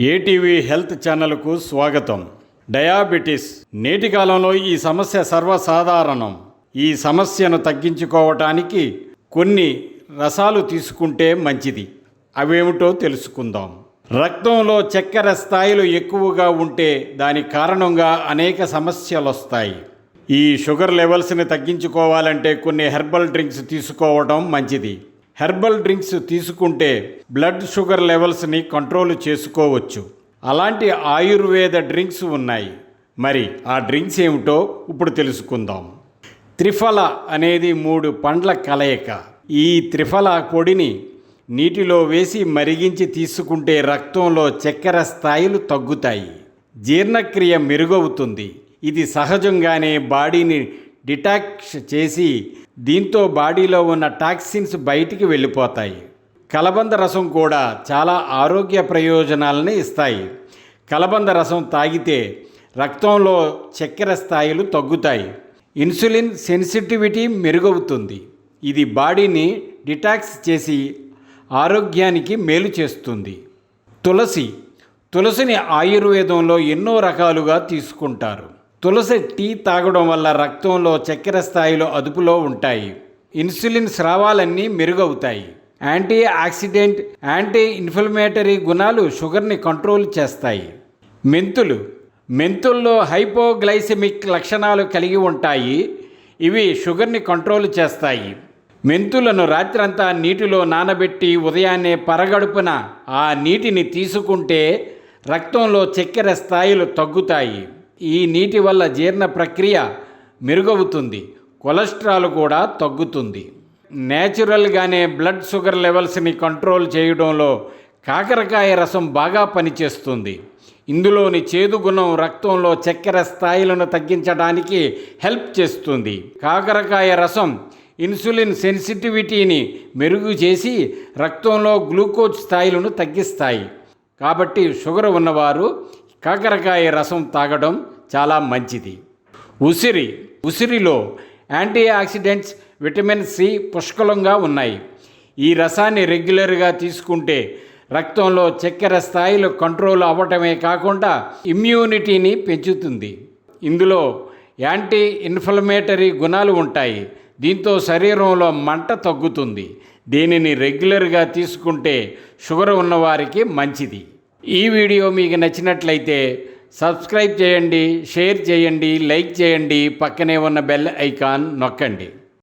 ATV health ఛానల్కు స్వాగతం. Diabetes. నేటి కాలంలో ఈ సమస్య సర్వసాధారణం. ఈ సమస్యను తగ్గించుకోవటానికి కొన్ని రసాలు తీసుకుంటే మంచిది. అవేమిటో తెలుసుకుందాం. రక్తంలో చక్కెర స్థాయిలు ఎక్కువగా ఉంటే దాని కారణంగా అనేక సమస్యలు వస్తాయి ఈ షుగర్ లెవెల్స్ని తగ్గించుకోవాలంటే కొన్ని హెర్బల్ డ్రింక్స్ తీసుకోవడం మంచిది. హెర్బల్ డ్రింక్స్ తీసుకుంటే బ్లడ్ షుగర్ లెవెల్స్ని కంట్రోల్ చేసుకోవచ్చు. అలాంటి ఆయుర్వేద డ్రింక్స్ ఉన్నాయి. మరి ఆ డ్రింక్స్ ఏమిటో ఇప్పుడు తెలుసుకుందాం. త్రిఫల అనేది మూడు పండ్ల కలయిక. ఈ త్రిఫల పొడిని నీటిలో వేసి మరిగించి తీసుకుంటే రక్తంలో చక్కెర స్థాయిలు తగ్గుతాయి. జీర్ణక్రియ మెరుగవుతుంది. ఇది సహజంగానే బాడీని డిటాక్స్ చేసి దీంతో బాడీలో ఉన్న టాక్సిన్స్ బయటికి వెళ్ళిపోతాయి. కలబంద రసం కూడా చాలా ఆరోగ్య ప్రయోజనాలని ఇస్తాయి. కలబంద రసం తాగితే రక్తంలో చక్కెర స్థాయిలు తగ్గుతాయి. ఇన్సులిన్ సెన్సిటివిటీ మెరుగవుతుంది. ఇది బాడీని డిటాక్స్ చేసి ఆరోగ్యానికి మేలు చేస్తుంది. తులసి. తులసిని ఆయుర్వేదంలో ఎన్నో రకాలుగా తీసుకుంటారు. తులసి టీ తాగడం వల్ల రక్తంలో చక్కెర స్థాయిలో అదుపులో ఉంటాయి. ఇన్సులిన్ స్రావాలన్నీ మెరుగవుతాయి. యాంటీ ఆక్సిడెంట్ యాంటీ ఇన్ఫ్లమేటరీ గుణాలు షుగర్ని కంట్రోల్ చేస్తాయి. మెంతులు. మెంతుల్లో హైపోగ్లైసెమిక్ లక్షణాలు కలిగి ఉంటాయి. ఇవి షుగర్ని కంట్రోల్ చేస్తాయి. మెంతులను రాత్రంతా నీటిలో నానబెట్టి ఉదయాన్నే పరగడుపున ఆ నీటిని తీసుకుంటే రక్తంలో చక్కెర స్థాయిలు తగ్గుతాయి. ఈ నీటి వల్ల జీర్ణ ప్రక్రియ మెరుగవుతుంది కొలెస్ట్రాల్ కూడా తగ్గుతుంది. న్యాచురల్గానే బ్లడ్ షుగర్ లెవెల్స్ని కంట్రోల్ చేయడంలో కాకరకాయ రసం బాగా పనిచేస్తుంది. ఇందులోని చేదు గుణం రక్తంలో చక్కెర స్థాయిలను తగ్గించడానికి హెల్ప్ చేస్తుంది. కాకరకాయ రసం ఇన్సులిన్ సెన్సిటివిటీని మెరుగు చేసి రక్తంలో గ్లూకోజ్ స్థాయిలను తగ్గిస్తాయి. కాబట్టి షుగర్ ఉన్నవారు కాకరకాయ రసం తాగడం చాలా మంచిది. ఉసిరి ఉసిరిలో యాంటీ ఆక్సిడెంట్స్ విటమిన్ సి పుష్కలంగా ఉన్నాయి. ఈ రసాన్ని రెగ్యులర్గా తీసుకుంటే రక్తంలో చక్కెర స్థాయిలు కంట్రోల్ అవ్వటమే కాకుండా ఇమ్యూనిటీని పెంచుతుంది. ఇందులో యాంటీ ఇన్ఫ్లమేటరీ గుణాలు ఉంటాయి. దీంతో శరీరంలో మంట తగ్గుతుంది. దీనిని రెగ్యులర్గా తీసుకుంటే షుగర్ ఉన్నవారికి మంచిది. ఈ వీడియో మీకు నచ్చినట్లయితే సబ్స్క్రైబ్ చేయండి షేర్ చేయండి లైక్ చేయండి పక్కనే ఉన్న బెల్ ఐకాన్ నొక్కండి.